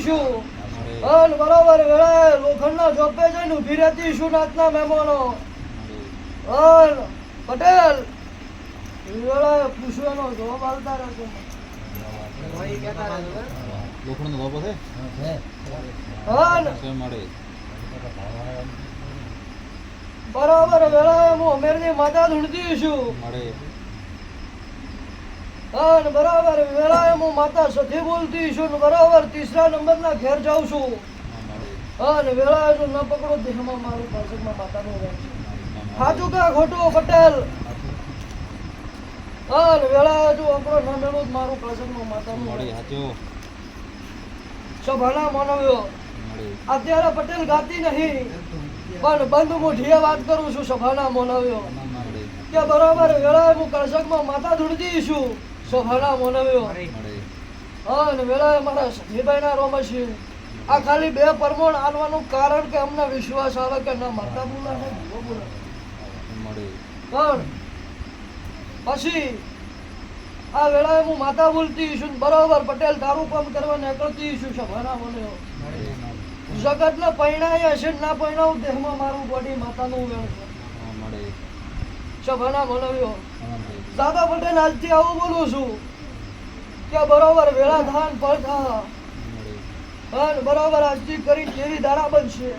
છું અન બરોબર વેળાએ લોખંડના જોપે જઈને ઊભી રહેતીશું નાતના મહેમાનો અન પટેલ વેળાએ પૂછવાનો જવાબ બાબો છે. અન મળે બરાબર વેળાએ હું અમેરની માતા ધૂણતી છું. મળે. અન બરાબર વેળાએ હું માતા સધી બોલતી છું ને બરાબર ત્રીસરા નંબરના ઘેર જાઉં છું. હા ને વેળાએ જો ન પકડો દેહમાં મારું પાછળમાં માતાનું રહે છે સાચું કા ખોટું પટેલ? અને વેળાએ જો આપણો ન મેળવું મારું પાછળમાં માતાનું મળે. સાચો સભાના માનવ્યો અત્યારે પટેલ ગાતી નહીં પણ બંધ મુઠીએ વાત કરું છું સભાના માનવ્યો. કે બરાબર વેળાએ હું કળશકમાં માતા ધૂળતી છું. સભાના માનવ્યો મળે અને વેળાએ મારા સખીભાઈના રોમશી આ ખાલી બે પરમોણ આનવાનું કારણ કે અમને વિશ્વાસ આવે કે ના માતા બોલા ને બોલે પણ પછી આ વેળાએ હું માતા બોલતી છું બરાબર પટેલ તારું કામ કરવા નીકળતી છું સભાના મને જગતને પૈણાય હશે ને પૈણાવું દેહમાં મારું બોડી માતાનું છે. મળે સભાના મળે દાદા પટેલ આજથી આવું બોલું છું કે બરોબર વેળા ધાન પડતા હન બરોબર આજથી કરી તેવી દાડા બનશે.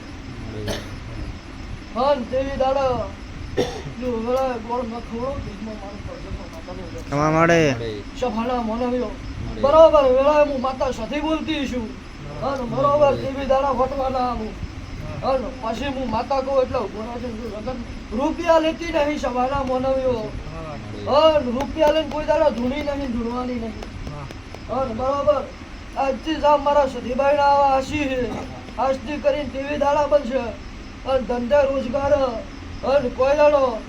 હન તેવી દાડા. બરોબર વેળા હું માતા સાથે બોલતી છું. બરોબર તેવી દાડા ફટવાના આવું. પછી હું માતા કહું એટલે રૂપિયા લેતી નહીં સભાના મનવ્યો રૂપિયા લઈને કોઈ દાડા ધૂણી નહીં ધૂણવાની નહીં. અન બરોબર. આજથી મારા સધીભાઈ ના આવા આશી છે. આજથી કરીને તેવી દાડા બનશે. અન ધંધે રોજગાર. અન કોઈ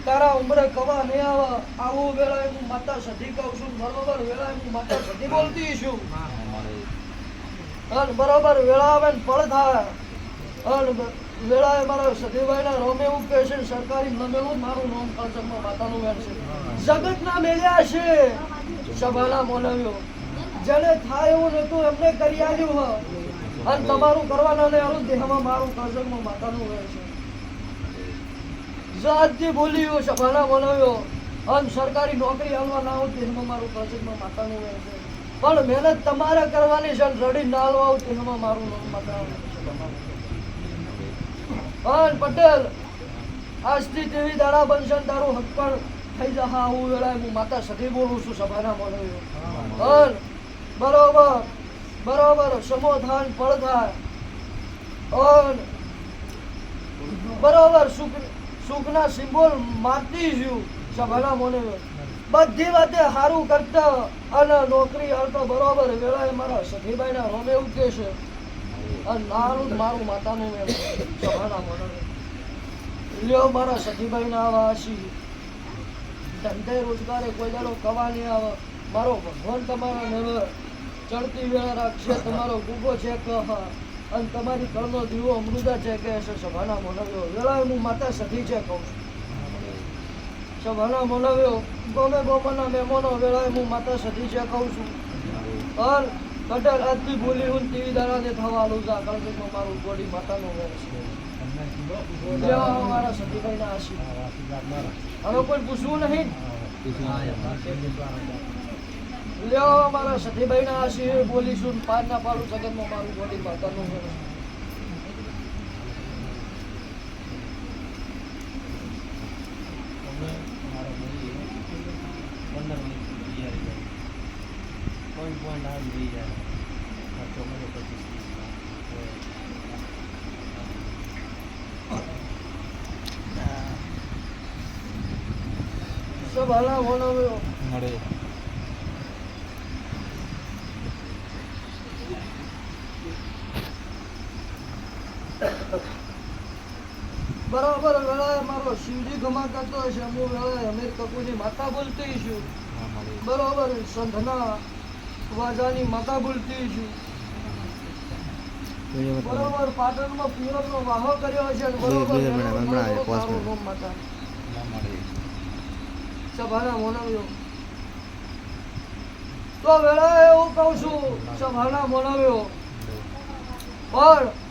તારા ઉંમરે કવા નહીં આવે. આવું વેળા હું માતા સધી કહું છું. બરોબર વેળા હું માતા સધી બોલતી છું. મળે બરોબર વેળા આવે ને ફળ થાય. અન વેળાએ મારા સગીભાઈના રોમે એવું કહે છે, સરકારી નમેલું મારું નામ કળચરમાં માતાનું વેર છે? જગતના મેળ્યા છે, સભાના મોનવ્યો જેને થાય એવું નતું એમને કરી આવ્યું હ. અને તમારું કરવાના ને આલું દેહમાં મારું કળચરમાં માતાનું વેર છે. જાતથી બોલ્યું સભાના બોલાવ્યો અને સરકારી નોકરી આલવા ના આવું તેમાં મારું કળચરમાં માતાનું વેર છે. પણ મહેનત તમારે કરવાની છે રડી ના આલવા આવું તેમાં મારું છે. તમારું. અન પટેલ, આજથી તેવી દાડા બનશે તારું હક પણ થઈ જશે આવું વેળાએ. હું માતા સખી બોલું છું સભાના મોનવ્યો અન બરોબર બરોબર, સમોધાન ફળ અન બરોબર, સુખ, સુખના સિમ્બોલ મારતી જ્યું સભાના મોને બધી વાતે સારું કરતા અને નોકરી હાલતા બરોબર વેળાએ મારા સખીભાઈના રોમે કહે છે જ મારું માતાનું વેણ સભાના મોનવ્યો લ્યો મારા સખીભાઈના આવા વાસી ધંધે રોજગારે કોઈ દાડો કવા નહીં આવે. મારો ભગવાન તમારા નેવે. ચડતી વેળા રાખશે, તમારો ગુગો છે કહા અને તમારી કળનો દીવો અમૃતા છે કે હશે સભાના મોનવ્યો. વેળાએ હું માતા સખી છે કહું છું. સભાના મોનવ્યો. ગમે ગોમાના મહેમાનો વેળાએ હું માતા સખી છે કહું છું. અને પટેલ આજથી બોલી હું ટીવી દાડાને થવા થવાનું જા કારણ કે મારું બોડી માતાનું વેર છે. મારા મારા સખીભાઈના આશીર્વાદ. હવે કોઈ પૂછવું નહીં. લ્યો મારા સતીભાઈ ના આશીર્વાદ. બોલીશું પાર ના પાડું જગતમાં મારું બોડી માતાનું છે સબ હલા બોલાવ્યો મળે બરાબર વેળાએ મારો શિવજી ગમા કરતો હશે અમુક વેળાએ અમીર કપૂરની માતા બોલતી છું બરોબર બરાબર સંધના વાજાની માતા બોલતી છું. બરોબર પાટણમાં પિયરનો વાહો કર્યો છે બરાબર સભાના મોનવ્યો તો વેળા એવું કહું છું સભાના મોનવ્યો પણ